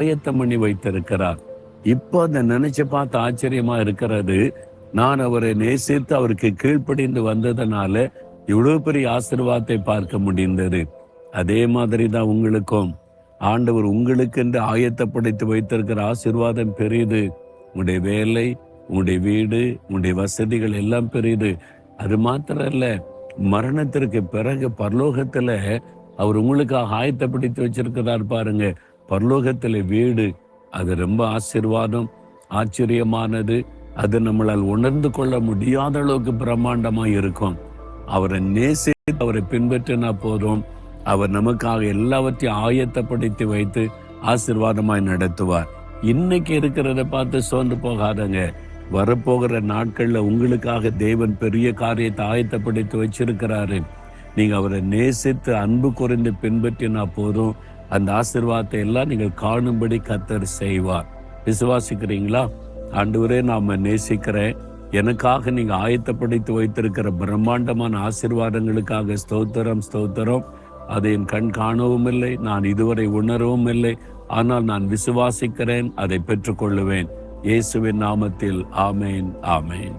ஆயத்தம் பண்ணி வைத்திருக்கிறார். இப்போ அதை நினைச்சு பார்த்து ஆச்சரியமா இருக்கிறது நான் அவரை நேசித்து அவருக்கு கீழ்ப்படிந்து வந்ததுனால இவ்வளவு பெரிய ஆசிர்வாதத்தை பார்க்க முடிந்தது. அதே மாதிரி தான் உங்களுக்கும். ஆண்டவர் உங்களுக்கென்று ஆயத்தப்படுத்தி வைத்திருக்கிற ஆசிர்வாதம் பெரியது. உங்களுடைய வேலை உங்களுடைய வீடு உங்களுடைய வசதிகள் எல்லாம் பெரியது. அது மாத்திரம் இல்ல மரணத்திற்கு பிறகு பரலோகத்துல அவர் உங்களுக்காக ஆயத்தப்படுத்தி வச்சிருக்கிறார் பாருங்க. பரலோகத்தில் வீடு அது ரொம்ப ஆசீர்வாதம் ஆச்சரியமானது. அது நம்மளால் உணர்ந்து கொள்ள முடியாத அளவுக்கு பிரம்மாண்டமா இருக்கும். அவரை நேசித்து அவரை பின்பற்றினா போதும். அவர் நமக்காக எல்லாவற்றையும் ஆயத்தப்படுத்தி வைத்து ஆசிர்வாதமாய் நடத்துவார். இன்னைக்கு இருக்கிறத பார்த்து சோர்ந்து போகாதங்க. வரப்போகிற நாட்கள்ல உங்களுக்காக தேவன் பெரிய காரியத்தை ஆயத்தப்படுத்தி வச்சிருக்கிறாரு. நீங்க அவரை நேசித்து அன்பு குறைந்து பின்பற்றினா போதும். அந்த ஆசிர்வாதத்தை எல்லாம் நீங்கள் காணும்படி கத்தர் செய்வார். விசுவாசிக்கிறீங்களா? ஆண்டவரே நாம் நேசிக்கிறேன். எனக்காக நீங்கள் ஆயத்தப்படுத்தி வைத்திருக்கிற பிரம்மாண்டமான ஆசிர்வாதங்களுக்காக ஸ்தோத்திரம் ஸ்தோத்திரம். அதை என் கண் காணவும் இல்லை நான் இதுவரை உணரவும் இல்லை. ஆனால் நான் விசுவாசிக்கிறேன் அதை பெற்றுக்கொள்ளுவேன். இயேசுவின் நாமத்தில் ஆமேன் ஆமேன்.